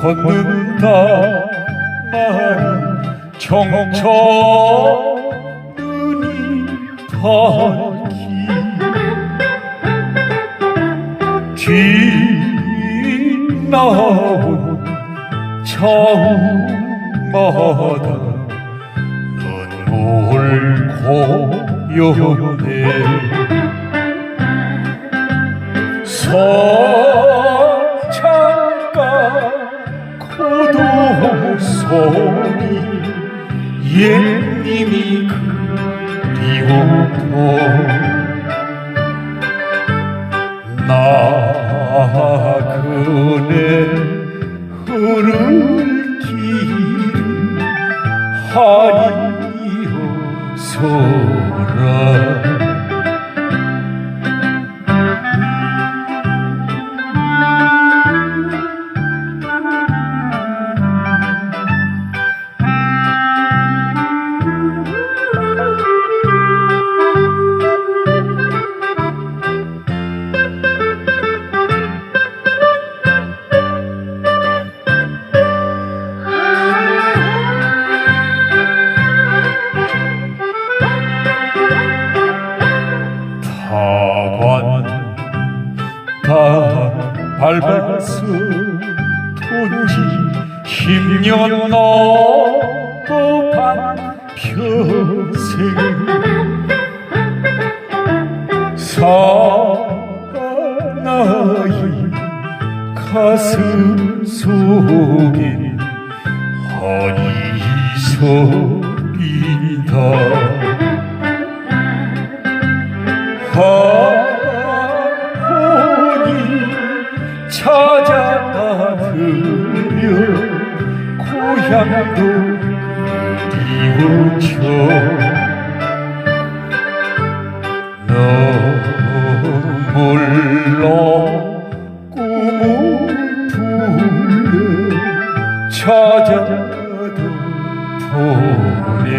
걷는다. 나는 정처 눈이 밝기 뒤나온 차우마다. 눈물 고요해 서 소리 옛님이 그리워도 나 그네 흐를 길 하니어서라 다 밟아서 돈지 십년 넘어간 평생. 사나이 가슴 속에 한이 소리다 찾아가으며 고향도 이워쳐 너물러 꿈을 불러 찾아도 보내